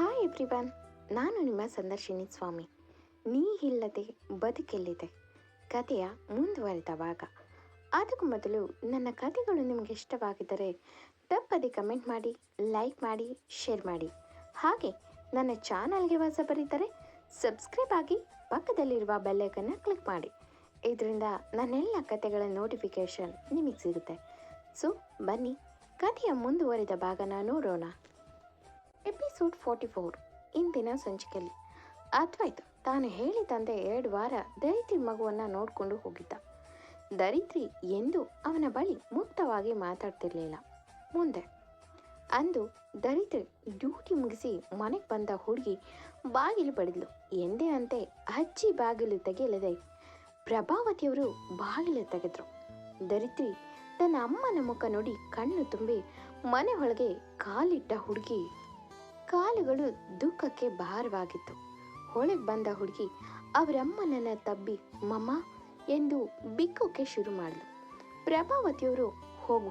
Hi everyone ನಾನು ನಿಮ್ಮ ಸಂದರ್ಶಿನಿ ಸ್ವಾಮಿ. ನೀ ಇಲ್ಲದೆ ಬದುಕೆಲ್ಲಿದೆ? ಕಥೆಯ ಮುಂದುವರೆದ ಭಾಗ. ಅದಕ್ಕೂ ಮೊದಲು ನನ್ನ ಕಥೆಗಳು ನಿಮಗೆ ಇಷ್ಟವಾಗಿದ್ದರೆ ತಪ್ಪದೆ ಕಮೆಂಟ್ ಮಾಡಿ, ಲೈಕ್ ಮಾಡಿ, ಶೇರ್ ಮಾಡಿ. ಹಾಗೆ ನನ್ನ ಚಾನಲ್ಗೆ ವಾಸ ಬರೀತಾರೆ ಸಬ್ಸ್ಕ್ರೈಬ್ ಆಗಿ ಪಕ್ಕದಲ್ಲಿರುವ ಬೆಲ್ಲೈಕನ್ನು ಕ್ಲಿಕ್ ಮಾಡಿ. ಇದರಿಂದ ನನ್ನೆಲ್ಲ ಕಥೆಗಳ ನೋಟಿಫಿಕೇಷನ್ ನಿಮಗೆ ಸಿಗುತ್ತೆ. ಸೊ, ಬನ್ನಿ, ಕಥೆಯ ಮುಂದುವರಿದ ಭಾಗನ ನೋಡೋಣ. ಎಪಿಸೋಡ್ ಫೋರ್ಟಿ ಫೋರ್, ಇಂದಿನ ಸಂಚಿಕೆಯಲ್ಲಿ. ಅದ್ವೈತ್ ತಾನು ತಂದೆ ಎರಡು ವಾರ ದರಿದ್ರಿ ಮಗುವನ್ನು ನೋಡಿಕೊಂಡು ಹೋಗಿದ್ದ. ದರಿದ್ರಿ ಎಂದು ಅವನ ಬಳಿ ಮುಕ್ತವಾಗಿ ಮಾತಾಡ್ತಿರ್ಲಿಲ್ಲ. ಮುಂದೆ, ಅಂದು ದರಿದ್ರಿ ಡ್ಯೂಟಿ ಮುಗಿಸಿ ಮನೆಗೆ ಬಂದ ಹುಡುಗಿ ಬಾಗಿಲು ಬಡಿದ್ಲು. ಎಂದೇ ಅಂತೆ ಅಜ್ಜಿ ಬಾಗಿಲು ತೆಗೆಯಲಿದೆ. ಪ್ರಭಾವತಿಯವರು ಬಾಗಿಲು ತೆಗೆದ್ರು. ದರಿದ್ರಿ ತನ್ನ ಅಮ್ಮನ ಮುಖ ನೋಡಿ ಕಣ್ಣು ತುಂಬಿ ಮನೆ ಒಳಗೆ ಕಾಲಿಟ್ಟ ಹುಡುಗಿ ಕಾಲುಗಳು ದುಃಖಕ್ಕೆ ಭಾರವಾಗಿತ್ತು. ಹೊಳೆಗೆ ಬಂದ ಹುಡುಗಿ ಅವರಮ್ಮನನ್ನ ತಬ್ಬಿ, ಮಮ್ಮ ಎಂದು ಬಿಕ್ಕೋಕೆ ಶುರು ಮಾಡಿದ್ಲು ಪ್ರಭಾವತಿಯವರು, ಹೋಗು,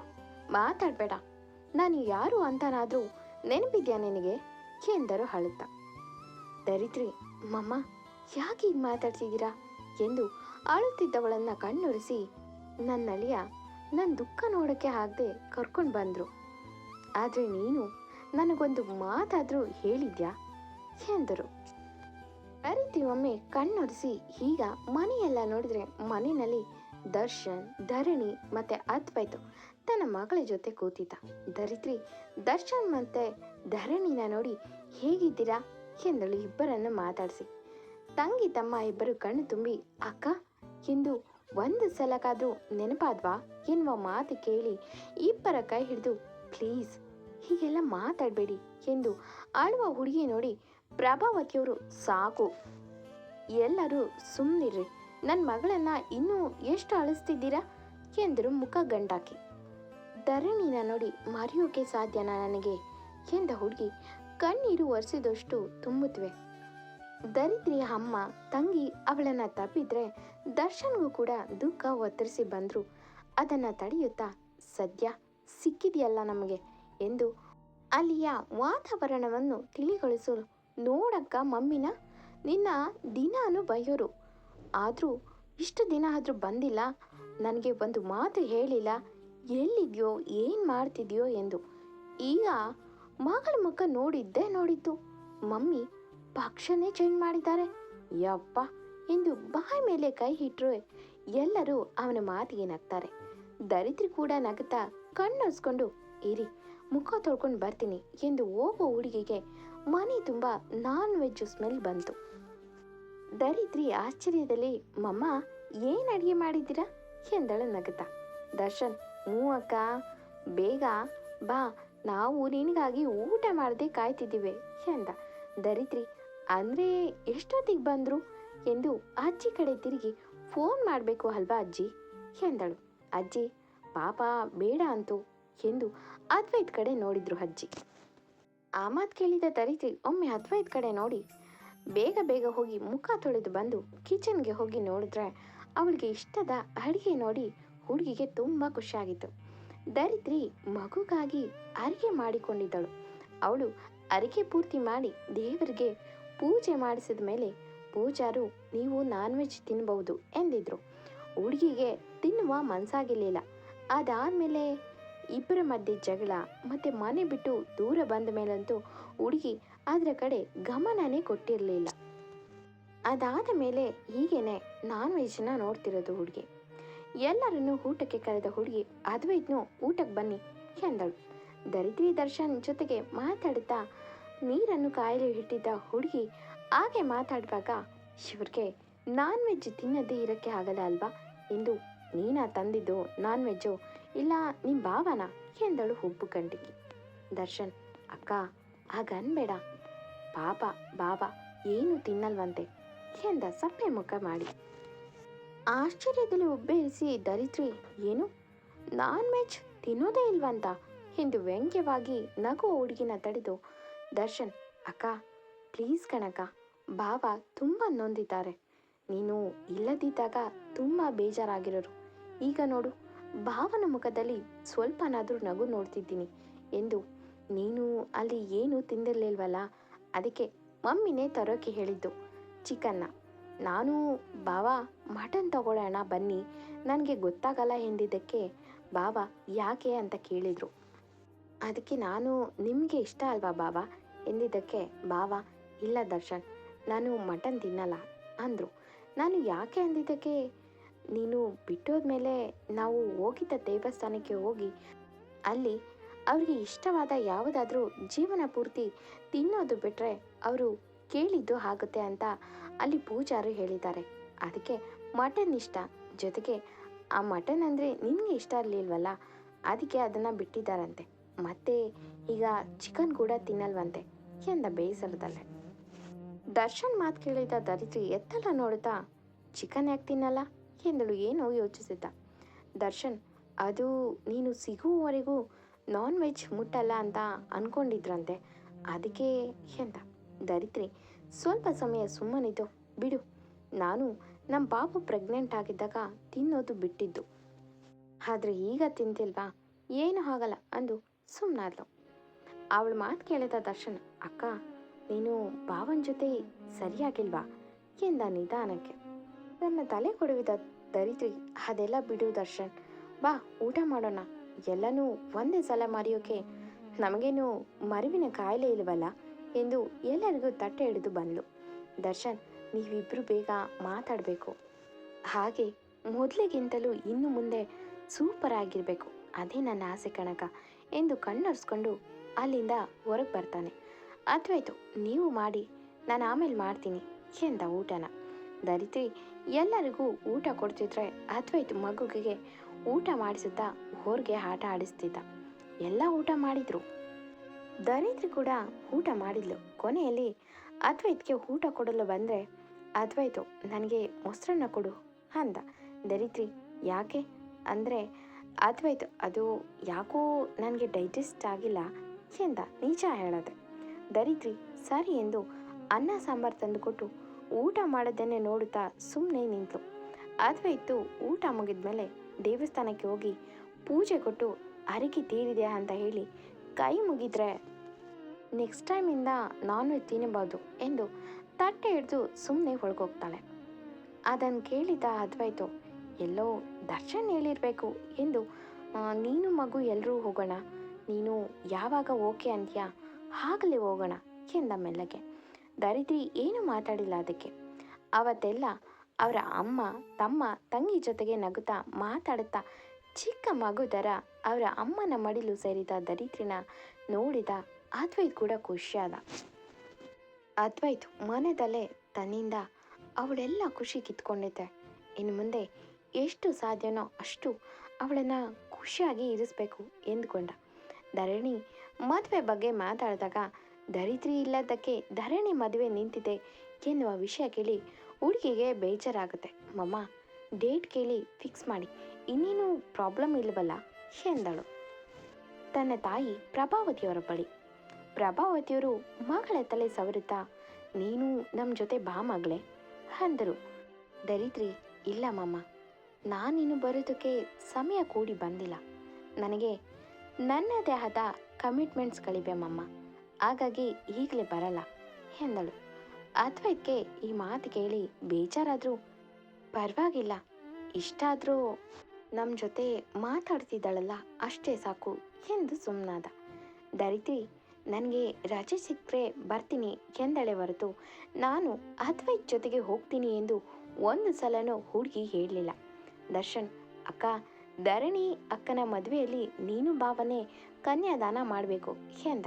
ಮಾತಾಡಬೇಡ. ನಾನು ಯಾರು ಅಂತನಾದರೂ ನೆನಪಿದ್ಯಾ ನಿನಗೆ? ಎಂದರು ಹಳುತ್ತ ದರಿದ್ರಿ, ಮಮ್ಮ, ಯಾಕೆ ಹೀಗೆ ಮಾತಾಡ್ತಿದ್ದೀರಾ? ಎಂದು ಅಳುತ್ತಿದ್ದವಳನ್ನ ಕಣ್ಣುರಿಸಿ ನನ್ನ ಅಳಿಯ ನನ್ನ ದುಃಖ ನೋಡೋಕ್ಕೆ ಆಗದೆ ಕರ್ಕೊಂಡು ಬಂದರು. ಆದರೆ ನೀನು ನನಗೊಂದು ಮಾತಾದರೂ ಹೇಳಿದ್ಯಾ? ಎಂದರು. ಅರಿತಿ ಒಮ್ಮೆ ಕಣ್ಣೊರೆಸಿ ಈಗ ಮನೆಯೆಲ್ಲ ನೋಡಿದ್ರೆ ಮನೆಯಲ್ಲಿ ದರ್ಶನ್, ಧರಣಿ ಮತ್ತೆ ಅದ್ವೈತು ತನ್ನ ಮಗಳ ಜೊತೆ ಕೂತಿದ್ದ. ಧರಿತ್ರಿ ದರ್ಶನ್ ಮತ್ತೆ ಧರಣಿನ ನೋಡಿ ಹೇಗಿದ್ದೀರಾ? ಎಂದಳು ಇಬ್ಬರನ್ನು ಮಾತಾಡಿಸಿ. ತಂಗಿ, ತಮ್ಮ ಇಬ್ಬರು ಕಣ್ಣು ತುಂಬಿ, ಅಕ್ಕ ಎಂದು ಒಂದು ಸಲಕ್ಕಾದ್ರೂ ನೆನಪಾದ್ವಾ? ಎನ್ನುವ ಮಾತು ಕೇಳಿ ಇಬ್ಬರ ಕೈ ಹಿಡಿದು, ಪ್ಲೀಸ್ ಹೀಗೆಲ್ಲ ಮಾತಾಡಬೇಡಿ ಎಂದು ಆಳುವ ಹುಡುಗಿ ನೋಡಿ ಪ್ರಭಾವತಿಯವರು ಸಾಕು. ಎಲ್ಲರೂ ಸುಮ್ಮನಿರ್ರಿ ನನ್ನ ಮಗಳನ್ನು ಇನ್ನೂ ಎಷ್ಟು ಅಳಿಸ್ತಿದ್ದೀರಾ ಎಂದರು ಮುಖ ಗಂಡಾಕಿ. ಧರಣಿನ ನೋಡಿ ಮರೆಯೋಕೆ ಸಾಧ್ಯನಾ ನನಗೆ? ಎಂದ ಹುಡುಗಿ. ಕಣ್ಣೀರು ಒರೆಸಿದಷ್ಟು ತುಂಬುತ್ತವೆ ದರಿದ್ರಿಯ ಅಮ್ಮ, ತಂಗಿ ಅವಳನ್ನು ತಪ್ಪಿದ್ರೆ ದರ್ಶನ್ಗೂ ಕೂಡ ದುಃಖ ಒತ್ತರಿಸಿ ಬಂದರು. ಅದನ್ನು ತಡೆಯುತ್ತಾ, ಸದ್ಯ ಸಿಕ್ಕಿದೆಯಲ್ಲ ನಮಗೆ? ಎಂದು ಅಲ್ಲಿಯ ವಾತಾವರಣವನ್ನು ತಿಳಿಗೊಳಿಸು. ನೋಡಕ್ಕ ಮಮ್ಮಿನ, ನಿನ್ನ ದಿನಾನು ಬಯ್ಯೋರು ಆದರೂ ಇಷ್ಟು ದಿನ ಆದರೂ ಬಂದಿಲ್ಲ. ನನಗೆ ಒಂದು ಮಾತು ಹೇಳಿಲ್ಲ. ಎಲ್ಲಿದ್ಯೋ, ಏನು ಮಾಡ್ತಿದ್ಯೋ ಎಂದು. ಈಗ ಮಗಳ ಮುಖ ನೋಡಿದ್ದೇ ನೋಡಿದ್ದು. ಮಮ್ಮಿ ಪಕ್ಷನೇ ಚೇಂಜ್ ಮಾಡಿದ್ದಾರೆ. ಯಪ್ಪ ಎಂದು ಬಾಯಿ ಮೇಲೆ ಕೈ ಇಟ್ಟರು ಎಲ್ಲರೂ ಅವನ ಮಾತಿಗೆ ನಗ್ತಾರೆ. ದರಿದ್ರಿ ಕೂಡ ನಗುತ್ತಾ ಕಣ್ಣೊಸ್ಕೊಂಡು ಇರಿ ಮುಖ ತೊಳ್ಕೊಂಡು ಬರ್ತೀನಿ ಎಂದು ಹೋಗೋ ಹುಡುಗಿಗೆ ಮನೆ ತುಂಬ ನಾನ್ ವೆಜ್ ಸ್ಮೆಲ್ ಬಂತು. ದರಿದ್ರಿ ಆಶ್ಚರ್ಯದಲ್ಲಿ, ಮಮ್ಮ, ಏನು ಅಡುಗೆ ಮಾಡಿದ್ದೀರಾ? ಎಂದಳು ನಗುತ್ತಾ. ದರ್ಶನ್, ಹ್ಞೂ ಅಕ್ಕ, ಬೇಗ ಬಾ, ನಾವು ನಿನಗಾಗಿ ಊಟ ಮಾಡದೆ ಕಾಯ್ತಿದ್ದೀವಿ, ಎಂದ. ದರಿದ್ರಿ, ಅಂದರೆ ಎಷ್ಟೊತ್ತಿಗೆ ಬಂದರು? ಎಂದು ಅಜ್ಜಿ ಕಡೆ ತಿರುಗಿ, ಫೋನ್ ಮಾಡಬೇಕು ಅಲ್ವಾ ಅಜ್ಜಿ? ಎಂದಳು. ಅಜ್ಜಿ, ಪಾಪ ಬೇಡ ಅಂತು. ಎಂದು ಅದ್ವೈತ್ ಕಡೆ ನೋಡಿದ್ರು ಅಜ್ಜಿ. ಆ ಮಾತು ಕೇಳಿದ ದರಿದ್ರಿ ಒಮ್ಮೆ ಅದ್ವೈತ್ ಕಡೆ ನೋಡಿ ಬೇಗ ಬೇಗ ಹೋಗಿ ಮುಖ ತೊಳೆದು ಬಂದು ಕಿಚನ್ಗೆ ಹೋಗಿ ನೋಡಿದ್ರೆ ಅವಳಿಗೆ ಇಷ್ಟದ ಅಡಿಗೆ ನೋಡಿ ಹುಡುಗಿಗೆ ತುಂಬ ಖುಷಿಯಾಗಿತ್ತು. ದರಿದ್ರಿ ಮಗುಗಾಗಿ ಅರಿಗೆ ಮಾಡಿಕೊಂಡಿದ್ದಳು. ಅವಳು ಅರಿಗೆ ಪೂರ್ತಿ ಮಾಡಿ ದೇವರಿಗೆ ಪೂಜೆ ಮಾಡಿಸಿದ ಮೇಲೆ ಪೂಜಾರು, ನೀವು ನಾನ್ ವೆಜ್ ತಿನ್ಬಹುದು ಎಂದಿದ್ರು. ಹುಡುಗಿಗೆ ತಿನ್ನುವ ಮನ್ಸಾಗಿರ್ಲಿಲ್ಲ. ಅದಾದ್ಮೇಲೆ ಇಬ್ಬರ ಮಧ್ಯೆ ಜಗಳ, ಮತ್ತೆ ಮನೆ ಬಿಟ್ಟು ದೂರ ಬಂದ ಮೇಲಂತೂ ಹುಡುಗಿ ಅದರ ಕಡೆ ಗಮನನೇ ಕೊಟ್ಟಿರಲಿಲ್ಲ. ಅದಾದ ಮೇಲೆ ಹೀಗೇನೆ ನಾನ್ ವೆಜ್ನ ನೋಡ್ತಿರೋದು ಹುಡುಗಿ. ಎಲ್ಲರನ್ನೂ ಊಟಕ್ಕೆ ಕರೆದ ಹುಡುಗಿ ಅದ್ವೈತ್ನು ಊಟಕ್ಕೆ ಬನ್ನಿ ಎಂದಳು. ದರಿದ್ರಿ ದರ್ಶನ್ ಜೊತೆಗೆ ಮಾತಾಡುತ್ತಾ ನೀರನ್ನು ಕಾಯಲು ಇಟ್ಟಿದ್ದ ಹುಡುಗಿ ಹಾಗೆ ಮಾತಾಡುವಾಗ ಇವ್ರಿಗೆ ನಾನ್ ವೆಜ್ ತಿನ್ನದೇ ಇರೋಕ್ಕೆ ಆಗಲ್ಲ ಅಲ್ವಾ? ಎಂದು ನೀನಾ ತಂದಿದ್ದು ನಾನ್ ವೆಜ್ಜು. ಇಲ್ಲ ನಿಮ್ಮ ಭಾವನ? ಎಂದಳು ಹುಬ್ಬು ಕಂಡಿಗೆ ದರ್ಶನ್, ಅಕ್ಕ, ಹಾಗ ಅನ್ಬೇಡ. ಪಾಪ ಬಾಬಾ ಏನು ತಿನ್ನಲ್ವಂತೆ? ಎಂದ ಸಪ್ಪೆ ಮುಖ ಮಾಡಿ. ಆಶ್ಚರ್ಯದಲ್ಲಿ ಉಬ್ಬೇರಿಸಿ ದರಿದ್ರಿ, ಏನು? ನಾನ್ ವೆಜ್ ತಿನ್ನೋದೇ ಇಲ್ವಂತ? ಎಂದು ವ್ಯಂಗ್ಯವಾಗಿ ನಗು ಹುಡುಗಿನ ತಡೆದು, ದರ್ಶನ್, ಅಕ್ಕ, ಪ್ಲೀಸ್ ಕಣಕ ಬಾಬಾ ತುಂಬ ನೊಂದಿದ್ದಾರೆ. ನೀನು ಇಲ್ಲದಿದ್ದಾಗ ತುಂಬ ಬೇಜಾರಾಗಿರೋರು. ಈಗ ನೋಡು ಭಾವನ ಮುಖದಲ್ಲಿ ಸ್ವಲ್ಪನಾದರೂ ನಗು ನೋಡ್ತಿದ್ದೀನಿ ಎಂದು, ನೀನು ಅಲ್ಲಿ ಏನು ತಿಂದಿರಲಿಲ್ವಲ್ಲ? ಅದಕ್ಕೆ ಮಮ್ಮಿನೇ ತರೋಕೆ ಹೇಳಿದ್ದು. ಚಿಕನ್ನ ನಾನು ಬಾವ ಮಟನ್ ತಗೊಳ್ಳೋಣ ಬನ್ನಿ, ನನಗೆ ಗೊತ್ತಾಗಲ್ಲ ಎಂದಿದ್ದಕ್ಕೆ ಬಾವ ಯಾಕೆ ಅಂತ ಕೇಳಿದರು. ಅದಕ್ಕೆ ನಾನು ನಿಮಗೆ ಇಷ್ಟ ಅಲ್ವಾ ಬಾಬಾ ಎಂದಿದ್ದಕ್ಕೆ ಬಾವ ಇಲ್ಲ ದರ್ಶನ್, ನಾನು ಮಟನ್ ತಿನ್ನಲ್ಲ ಅಂದರು. ನಾನು ಯಾಕೆ ಅಂದಿದ್ದಕ್ಕೆ ನೀನು ಬಿಟ್ಟೋದ್ಮೇಲೆ ನಾವು ಹೋಗಿದ್ದ ದೇವಸ್ಥಾನಕ್ಕೆ ಹೋಗಿ ಅಲ್ಲಿ ಅವರಿಗೆ ಇಷ್ಟವಾದ ಯಾವುದಾದ್ರೂ ಜೀವನ ಪೂರ್ತಿ ತಿನ್ನೋದು ಬಿಟ್ಟರೆ ಅವರು ಕೇಳಿದ್ದು ಆಗುತ್ತೆ ಅಂತ ಅಲ್ಲಿ ಪೂಜಾರು ಹೇಳಿದ್ದಾರೆ. ಅದಕ್ಕೆ ಮಟನ್ ಇಷ್ಟ. ಜೊತೆಗೆ ಆ ಮಟನ್ ಅಂದರೆ ನಿನಗೆ ಇಷ್ಟ ಇರಲಿಲ್ವಲ್ಲ ಅದಕ್ಕೆ ಅದನ್ನು ಬಿಟ್ಟಿದ್ದಾರಂತೆ. ಮತ್ತೆ ಈಗ ಚಿಕನ್ ಕೂಡ ತಿನ್ನಲ್ವಂತೆ ಎಂದ ಬೇಸರದಲ್ಲೇ. ದರ್ಶನ್ ಮಾತು ಕೇಳಿದ ದರಿದ್ರಿ ಎತ್ತಲ್ಲ ನೋಡುತ್ತಾ? ಚಿಕನ್ ಯಾಕೆ ತಿನ್ನಲ್ಲ? ಎಂದಳು ಏನೋ ಯೋಚಿಸಿದ್ದ. ದರ್ಶನ್, ಅದು ನೀನು ಸಿಗುವವರೆಗೂ ನಾನ್ ವೆಜ್ ಮುಟ್ಟಲ್ಲ ಅಂತ ಅನ್ಕೊಂಡಿದ್ರಂತೆ. ಅದಕ್ಕೆ ಎಂದ ದರಿತ್ರಿ ಸ್ವಲ್ಪ ಸಮಯ ಸುಮ್ಮನಿದ್ದು, ಬಿಡು. ನಾನು ನಮ್ಮ ಬಾಬು ಪ್ರೆಗ್ನೆಂಟ್ ಆಗಿದ್ದಾಗ ತಿನ್ನೋದು ಬಿಟ್ಟಿದ್ದು. ಆದರೆ ಈಗ ತಿಂತಿಲ್ವಾ? ಏನು ಆಗಲ್ಲ ಅಂದು ಸುಮ್ಮನಾದ್ಲು ಅವಳ ಮಾತು ಕೇಳಿದ ದರ್ಶನ್, ಅಕ್ಕ, ನೀನು ಬಾವನ ಜೊತೆ ಸರಿಯಾಗಿಲ್ವಾ? ಎಂದ ನಿಧಾನಕ್ಕೆ. ನನ್ನ ತಲೆ ಕೊಡುವಿದ ದರಿದ್ರಿ ಅದೆಲ್ಲ ಬಿಡು ದರ್ಶನ್. ಬಾ, ಊಟ ಮಾಡೋಣ. ಎಲ್ಲನೂ ಒಂದೇ ಸಲ ಮರೆಯೋಕೆ ನಮಗೇನು ಮರುವಿನ ಕಾಯಿಲೆ ಇಲ್ವಲ್ಲ ಎಂದು ಎಲ್ಲರಿಗೂ ತಟ್ಟೆ ಹಿಡಿದು ಬಂದ್ಲು. ದರ್ಶನ್, ನೀವಿಬ್ರು ಬೇಗ ಮಾತಾಡಬೇಕು. ಹಾಗೆ ಮೊದಲಿಗಿಂತಲೂ ಇನ್ನು ಮುಂದೆ ಸೂಪರ್ ಆಗಿರಬೇಕು. ಅದೇ ನನ್ನ ಆಸೆ ಕಣಕ ಎಂದು ಕಣ್ಣೊರೆಸ್ಕೊಂಡು ಅಲ್ಲಿಂದ ಹೊರಗೆ ಬರ್ತಾನೆ. ಅದ್ವೈತು ನೀವು ಮಾಡಿ, ನಾನು ಆಮೇಲೆ ಮಾಡ್ತೀನಿ ಎಂದ ಊಟನ. ದರಿದ್ರಿ ಎಲ್ಲರಿಗೂ ಊಟ ಕೊಡ್ತಿದ್ರೆ ಅದ್ವೈತ್ ಮಗುವಿಗೆ ಊಟ ಮಾಡಿಸುತ್ತಾ ಹೋರ್ಗೆ ಆಟ ಆಡಿಸ್ತಿದ್ದ. ಎಲ್ಲ ಊಟ ಮಾಡಿದ್ರು. ದರಿದ್ರಿ ಕೂಡ ಊಟ ಮಾಡಿದ್ಲು. ಕೊನೆಯಲ್ಲಿ ಅದ್ವೈತ್ಗೆ ಊಟ ಕೊಡಲು ಬಂದರೆ ಅದ್ವೈತು ನನಗೆ ಮೊಸರನ್ನ ಕೊಡು ಅಂದ. ದರಿತ್ರಿ ಯಾಕೆ? ಅಂದರೆ ಅದ್ವೈತು ಅದು ಯಾಕೋ ನನಗೆ ಡೈಜೆಸ್ಟ್ ಆಗಿಲ್ಲ ಎಂದ. ನಿಜ ಹೇಳದೆ. ದರಿದ್ರಿ ಸರಿ ಎಂದು ಅನ್ನ ಸಾಂಬಾರು ತಂದುಕೊಟ್ಟು ಊಟ ಮಾಡೋದನ್ನೇ ನೋಡುತ್ತಾ ಸುಮ್ಮನೆ ನಿಂತಳು ಇತ್ತು ಊಟ ಮುಗಿದ್ಮೇಲೆ ದೇವಸ್ಥಾನಕ್ಕೆ ಹೋಗಿ ಪೂಜೆ ಕೊಟ್ಟು ಅರಿಕೆ ತೀರಿದೆ ಅಂತ ಹೇಳಿ ಕೈ ಮುಗಿದ್ರೆ ನೆಕ್ಸ್ಟ್ ಟೈಮಿಂದ ನಾನ್ ವೆಜ್ ತಿನ್ನಬಹುದು ಎಂದು ತಟ್ಟೆ ಹಿಡಿದು ಸುಮ್ಮನೆ ಒಳಗೋಗ್ತಾಳೆ ಅದನ್ನು ಕೇಳಿದ ಅದ್ವೈತು, ಎಲ್ಲೋ ದರ್ಶನ್ ಹೇಳಿರಬೇಕು ಎಂದು ನೀನು ಮಗು ಎಲ್ಲರೂ ಹೋಗೋಣ, ನೀನು ಯಾವಾಗ ಓಕೆ ಅಂತೀಯಾ, ಆಗಲೇ ಹೋಗೋಣ, ಎಂದ ಮೆಲ್ಲಗೆ. ದರಿದ್ರಿ ಏನು ಮಾತಾಡಿಲ್ಲ ಅದಕ್ಕೆ. ಅವತ್ತೆಲ್ಲ ಅವರ ಅಮ್ಮ, ತಮ್ಮ, ತಂಗಿ ಜೊತೆಗೆ ನಗುತ್ತಾ ಮಾತಾಡುತ್ತಾ ಚಿಕ್ಕ ಮಗು ಥರ ಅವರ ಅಮ್ಮನ ಮಡಿಲು ಸೇರಿದ ದರಿದ್ರಿನ ನೋಡಿದ ಅದ್ವೈತ್ ಕೂಡ ಖುಷಿಯಾದ ಅದ್ವೈತ್ ಮನದಲ್ಲೇ ತನ್ನಿಂದ ಅವಳೆಲ್ಲ ಖುಷಿ ಕಿತ್ಕೊಂಡಿದ್ದೆ. ಇನ್ನು ಮುಂದೆ ಎಷ್ಟು ಸಾಧ್ಯನೋ ಅಷ್ಟು ಅವಳನ್ನು ಖುಷಿಯಾಗಿ ಇರಿಸ್ಬೇಕು ಎಂದುಕೊಂಡ. ಧರಣಿ ಮದುವೆ ಬಗ್ಗೆ ಮಾತಾಡಿದಾಗ ದರಿದ್ರಿ ಇಲ್ಲದಕ್ಕೆ ಧರಣಿ ಮದುವೆ ನಿಂತಿದೆ ಎನ್ನುವ ವಿಷಯ ಕೇಳಿ ಹುಡುಗಿಗೆ ಬೇಜಾರಾಗುತ್ತೆ. ಮಮ್ಮ, ಡೇಟ್ ಕೇಳಿ ಫಿಕ್ಸ್ ಮಾಡಿ, ಇನ್ನೇನು ಪ್ರಾಬ್ಲಮ್ ಇಲ್ಲವಲ್ಲ ಎಂದಳು. ತನ್ನ ತಾಯಿ ಪ್ರಭಾವತಿಯವರ ಬಳಿ. ಪ್ರಭಾವತಿಯವರು ಮಗಳ ತಲೆ ಸವರುತ್ತಾ, ನೀನು ನಮ್ಮ ಜೊತೆ ಬಾ ಮಗಳೆ, ಅಂದರು. ದರಿದ್ರಿ, ಇಲ್ಲ ಮಮ್ಮ, ನಾನಿನ್ನು ಬರೋದಕ್ಕೆ ಸಮಯ ಕೂಡಿ ಬಂದಿಲ್ಲ. ನನಗೆ ನನ್ನದೇ ಆದ ಕಮಿಟ್ಮೆಂಟ್ಸ್ಗಳಿವೆ ಮಮ್ಮ. ಹಾಗಾಗಿ ಈಗಲೇ ಬರಲ್ಲ ಎಂದಳು. ಅದ್ವೈತ್ಗೆ ಈ ಮಾತು ಕೇಳಿ ಬೇಜಾರಾದರೂ ಪರವಾಗಿಲ್ಲ. ಇಷ್ಟಾದರೂ ನಮ್ಮ ಜೊತೆ ಮಾತಾಡ್ತಿದ್ದಾಳಲ್ಲ ಅಷ್ಟೇ ಸಾಕು ಎಂದು ಸುಮ್ಮನಾದ ದರಿದ್ರಿ, ನನಗೆ ರಜೆ ಸಿಕ್ಕರೆ ಬರ್ತೀನಿ ಎಂದಳೆ ಹೊರತು ನಾನು ಅದ್ವೈತ್ ಜೊತೆಗೆ ಹೋಗ್ತೀನಿ ಎಂದು ಒಂದು ಸಲನೂ ಹುಡುಗಿ ಹೇಳಲಿಲ್ಲ. ದರ್ಶನ್, ಅಕ್ಕ, ಧರಣಿ ಅಕ್ಕನ ಮದುವೆಯಲ್ಲಿ ನೀನು ಭಾವನೆ ಕನ್ಯಾದಾನ ಮಾಡಬೇಕು ಎಂದ.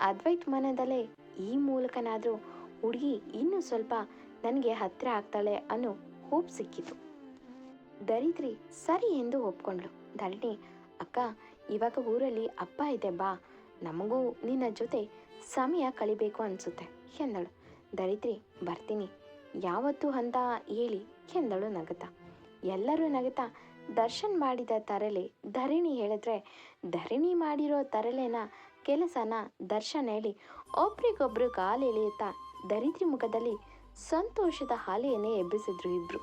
ಅದ್ವೈತ್ ಮನದಲ್ಲೇ ಈ ಮೂಲಕನಾದರೂ ಹುಡುಗಿ ಇನ್ನೂ ಸ್ವಲ್ಪ ನನಗೆ ಹತ್ತಿರ ಆಗ್ತಾಳೆ ಅನ್ನೋ ಹೋಪ್ ಸಿಕ್ಕಿತು. ದರಿದ್ರಿ ಸರಿ ಎಂದು ಒಪ್ಕೊಂಡ್ಳು. ಧರಣಿ ಅಕ್ಕ, ಇವಾಗ ಊರಲ್ಲಿ ಅಪ್ಪ ಇದೆ, ಬಾ. ನಮಗೂ ನಿನ್ನ ಜೊತೆ ಸಮಯ ಕಳಿಬೇಕು ಅನಿಸುತ್ತೆ, ಎಂದಳು. ದರಿದ್ರಿ, ಬರ್ತೀನಿ. ಯಾವತ್ತು ಅಂತ ಹೇಳಿ, ಎಂದಳು ನಗತ. ಎಲ್ಲರೂ ನಗತ ದರ್ಶನ್ ಮಾಡಿದ ತರಲೆ, ಧರಣಿ ಹೇಳಿದ್ರೆ, ಧರಣಿ ಮಾಡಿರೋ ತರಲೆನ ಕೆಲಸನ ದರ್ಶನ ಹೇಳಿ, ಒಬ್ರಿಗೊಬ್ರು ಕಾಲು ಎಳೆಯುತ್ತಾ ದರಿದ್ರಿ ಮುಖದಲ್ಲಿ ಸಂತೋಷದ ಹಾಲೆಯನ್ನೇ ಎಬ್ಬಿಸಿದ್ರು ಇಬ್ರು.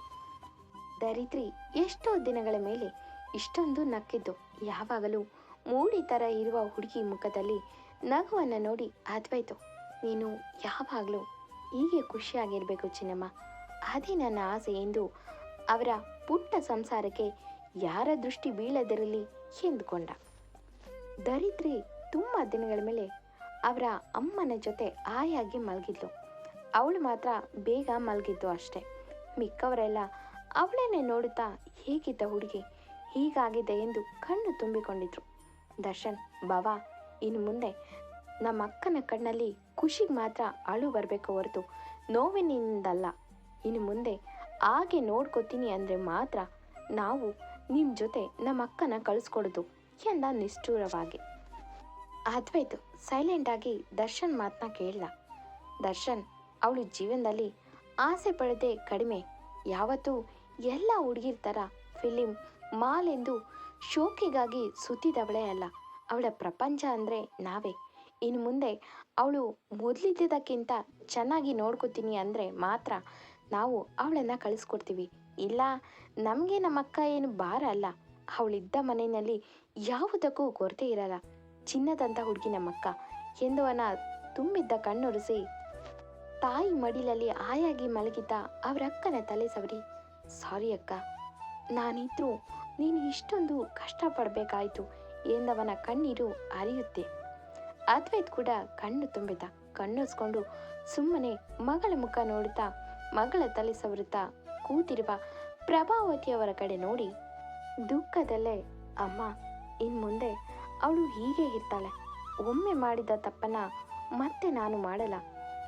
ದರಿದ್ರಿ ಎಷ್ಟೋ ದಿನಗಳ ಮೇಲೆ ಇಷ್ಟೊಂದು ನಕ್ಕಿದ್ದು. ಯಾವಾಗಲೂ ಮೂಡಿ ಥರ ಇರುವ ಹುಡುಗಿ ಮುಖದಲ್ಲಿ ನಗುವನ್ನು ನೋಡಿ ಅದ್ವೈತು ನೀನು ಯಾವಾಗಲೂ ಹೀಗೆ ಖುಷಿಯಾಗಿರಬೇಕು ಚಿನ್ನಮ್ಮ. ಅದೇ ನನ್ನ ಆಸೆ ಎಂದು ಅವರ ಪುಟ್ಟ ಸಂಸಾರಕ್ಕೆ ಯಾರ ದೃಷ್ಟಿ ಬೀಳದಿರಲಿ ಎಂದುಕೊಂಡ. ದರಿದ್ರಿ ತುಂಬ ದಿನಗಳ ಮೇಲೆ ಅವರ ಅಮ್ಮನ ಜೊತೆ ಆಯಾಗಿ ಮಲಗಿದ್ಲು. ಅವಳು ಮಾತ್ರ ಬೇಗ ಮಲಗಿದ್ದು ಅಷ್ಟೆ. ಮಿಕ್ಕವರೆಲ್ಲ ಅವಳನ್ನೇ ನೋಡುತ್ತಾ, ಹೇಗಿದ್ದ ಹುಡುಗಿ? ಹೀಗಾಗಿದೆ ಎಂದು ಕಣ್ಣು ತುಂಬಿಕೊಂಡಿದ್ರು. ದರ್ಶನ್ ಬಾವಾ ಇನ್ನು ಮುಂದೆ ನಮ್ಮ ಅಕ್ಕನ ಕಣ್ಣಲ್ಲಿ ಖುಷಿಗೆ ಮಾತ್ರ ಅಳು ಬರಬೇಕು ಹೊರತು ನೋವಿನಿಂದಲ್ಲ. ಇನ್ನು ಮುಂದೆ ಹಾಗೆ ನೋಡ್ಕೋತೀನಿ ಅಂದರೆ ಮಾತ್ರ ನಾವು ನಿಮ್ಮ ಜೊತೆ ನಮ್ಮ ಅಕ್ಕನ ಕಳಿಸ್ಕೊಡೋದು ಎಂದ ನಿಷ್ಠೂರವಾಗಿ. ಅದ್ವೈತ್. ಸೈಲೆಂಟಾಗಿ ದರ್ಶನ್ ಮಾತನ್ನ ಕೇಳಲ್ಲ ದರ್ಶನ್, ಅವಳು ಜೀವನದಲ್ಲಿ ಆಸೆ ಪಡದೆ ಕಡಿಮೆ. ಯಾವತ್ತೂ ಎಲ್ಲ ಹುಡುಗಿರ ಥರ ಫಿಲಿಂ, ಮಾಲ್ ಎಂದು ಶೋಕಿಗಾಗಿ ಸುತ್ತಿದವಳೇ ಅಲ್ಲ. ಅವಳ ಪ್ರಪಂಚ ಅಂದರೆ ನಾವೇ. ಇನ್ನು ಮುಂದೆ ಅವಳು ಮೊದಲಿದ್ದಕ್ಕಿಂತ ಚೆನ್ನಾಗಿ ನೋಡ್ಕೋತೀನಿ ಅಂದರೆ ಮಾತ್ರ ನಾವು ಅವಳನ್ನು ಕಳಿಸ್ಕೊಡ್ತೀವಿ. ಇಲ್ಲ, ನಮಗೆ ನಮ್ಮ ಅಕ್ಕ ಏನು ಭಾರ ಅಲ್ಲ. ಅವಳಿದ್ದ ಮನೆಯಲ್ಲಿ ಯಾವುದಕ್ಕೂ ಕೊರತೆ ಇರಲ್ಲ. ಚಿನ್ನದಂಥ ಹುಡುಗಿ ನಮ್ಮಕ್ಕ. ಎಂದವನ ತುಂಬಿದ್ದ ಕಣ್ಣೊರೆಸಿ ತಾಯಿ ಮಡಿಲಲ್ಲಿ ಆಯಾಗಿ ಮಲಗಿದ್ದ ಅವರ ಅಕ್ಕನ ತಲೆ ಸವರಿ. ಸಾರಿ ಅಕ್ಕ, ನಾನಿದ್ರೂ ನೀನು ಇಷ್ಟೊಂದು ಕಷ್ಟಪಡಬೇಕಾಯಿತು. ಎಂದವನ ಕಣ್ಣೀರು ಅರಿಯುತ್ತೆ ಅದ್ವೈತ್ ಕೂಡ ಕಣ್ಣು ತುಂಬಿದ ಕಣ್ಣೊಸ್ಕೊಂಡು ಸುಮ್ಮನೆ ಮಗಳ ಮುಖ ನೋಡುತ್ತಾ ಮಗಳ ತಲೆ ಸವರುತ್ತಾ ಕೂತಿರುವ ಪ್ರಭಾವತಿಯವರ ಕಡೆ ನೋಡಿ. ದುಃಖದಲ್ಲೇ, ಅಮ್ಮ ಇನ್ನು ಮುಂದೆ ಅವಳು ಹೀಗೆ ಇರ್ತಾಳೆ ಒಮ್ಮೆ ಮಾಡಿದ ತಪ್ಪನ ಮತ್ತೆ ನಾನು ಮಾಡಲ್ಲ.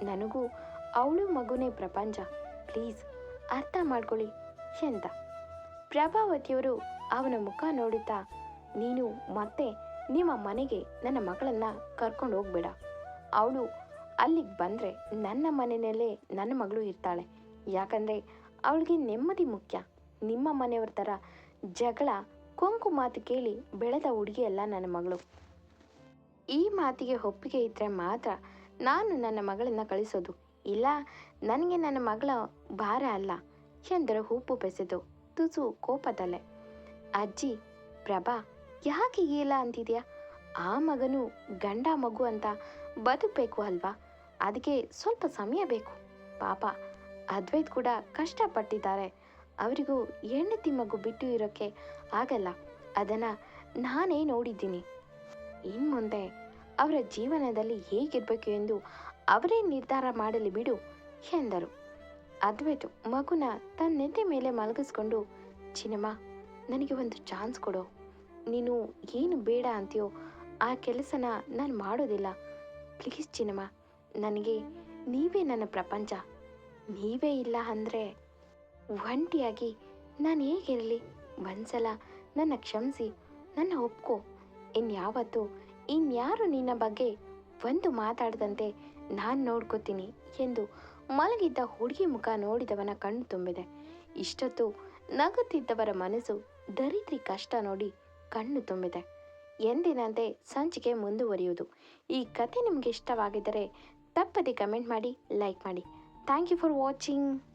ನನಗೂ ಅವಳು ಮಗುನೇ ಪ್ರಪಂಚ. ಪ್ಲೀಸ್, ಅರ್ಥ ಮಾಡ್ಕೊಳ್ಳಿ ಎಂದ ಪ್ರಭಾವತಿಯವರು ಅವನ ಮುಖ ನೋಡುತ್ತಾ, ನೀನು ಮತ್ತೆ ನಿಮ್ಮ ಮನೆಗೆ ನನ್ನ ಮಗಳನ್ನ ಕರ್ಕೊಂಡು ಹೋಗ್ಬೇಡ. ಅವಳು ಅಲ್ಲಿಗೆ ಬಂದರೆ ನನ್ನ ಮನೆಯಲ್ಲೇ ನನ್ನ ಮಗಳು ಇರ್ತಾಳೆ. ಯಾಕಂದರೆ ಅವಳಿಗೆ ನೆಮ್ಮದಿ ಮುಖ್ಯ. ನಿಮ್ಮ ಮನೆಯವ್ರ ಥರ ಜಗಳ ಕೊಂಕು ಮಾತು ಕೇಳಿ ಬೆಳೆದ ಹುಡುಗಿಯಲ್ಲ ನನ್ನ ಮಗಳು. ಈ ಮಾತಿಗೆ ಒಪ್ಪಿಗೆ ಇದ್ದರೆ ಮಾತ್ರ ನಾನು ನನ್ನ ಮಗಳನ್ನ ಕಳಿಸೋದು. ಇಲ್ಲ, ನನಗೆ ನನ್ನ ಮಗಳ ಭಾರ ಅಲ್ಲ ಎಂದರೆ ಹೂಪು ಬೆಸೆದು ತುಸು ಕೋಪದಲ್ಲೇ. ಅಜ್ಜಿ, ಪ್ರಭಾ, ಯಾಕೆ ಇಲ್ಲ ಅಂತಿದ್ಯಾ? ಆ ಮಗನು ಗಂಡ ಮಗು ಅಂತ ಬದುಕಬೇಕು ಅಲ್ವಾ? ಅದಕ್ಕೆ ಸ್ವಲ್ಪ ಸಮಯ ಬೇಕು. ಪಾಪ, ಅದ್ವೈತ್ ಕೂಡ ಕಷ್ಟಪಟ್ಟಿದ್ದಾರೆ. ಅವರಿಗೂ ಹೆಂಡತಿ ಮಗು ಬಿಟ್ಟು ಇರೋಕ್ಕೆ ಆಗಲ್ಲ. ಅದನ್ನು ನಾನೇ ನೋಡಿದ್ದೀನಿ. ಇನ್ನು ಮುಂದೆ ಅವರ ಜೀವನದಲ್ಲಿ ಹೇಗಿರಬೇಕು ಎಂದು ಅವರೇ ನಿರ್ಧಾರ ಮಾಡಲಿ ಬಿಡು, ಎಂದರು. ಅದ್ವೈತು ಮಗುನ ತನ್ನ ನೆತ್ತಿ ಮೇಲೆ ಮಲಗಿಸ್ಕೊಂಡು ಚಿನ್ನಮ್ಮ ನನಗೆ ಒಂದು ಚಾನ್ಸ್ ಕೊಡು. ನೀನು ಏನು ಬೇಡ ಅಂತೀಯೋ ಆ ಕೆಲಸನ ನಾನು ಮಾಡೋದಿಲ್ಲ. ಪ್ಲೀಸ್ ಚಿನ್ನಮ್ಮ ನನಗೆ ನೀವೇ ನನ್ನ ಪ್ರಪಂಚ. ನೀವೇ ಇಲ್ಲ ಅಂದರೆ ಒಂಟಿಯಾಗಿ ನಾನು ಹೇಗಿರಲಿ? ಒಂದ್ಸಲ ನನ್ನ ಕ್ಷಮಿಸಿ, ನನ್ನ ಒಪ್ಕೋ. ಇನ್ಯಾವತ್ತು, ಇನ್ಯಾರು ನಿನ್ನ ಬಗ್ಗೆ ಒಂದು ಮಾತಾಡದಂತೆ ನಾನು ನೋಡ್ಕೋತೀನಿ ಎಂದು ಮಲಗಿದ್ದ ಹುಡುಗಿ ಮುಖ ನೋಡಿದವನ ಕಣ್ಣು ತುಂಬಿದೆ. ಇಷ್ಟೊತ್ತು ನಗುತ್ತಿದ್ದವರ ಮನಸ್ಸು ದರಿದ್ರಿ ಕಷ್ಟ ನೋಡಿ ಕಣ್ಣು ತುಂಬಿದೆ. ಎಂದಿನಂತೆ ಸಂಚಿಕೆ ಮುಂದುವರಿಯುವುದು. ಈ ಕತೆ ನಿಮಗೆ ಇಷ್ಟವಾಗಿದ್ದರೆ ತಪ್ಪದೆ ಕಮೆಂಟ್ ಮಾಡಿ, ಲೈಕ್ ಮಾಡಿ. Thank you for watching.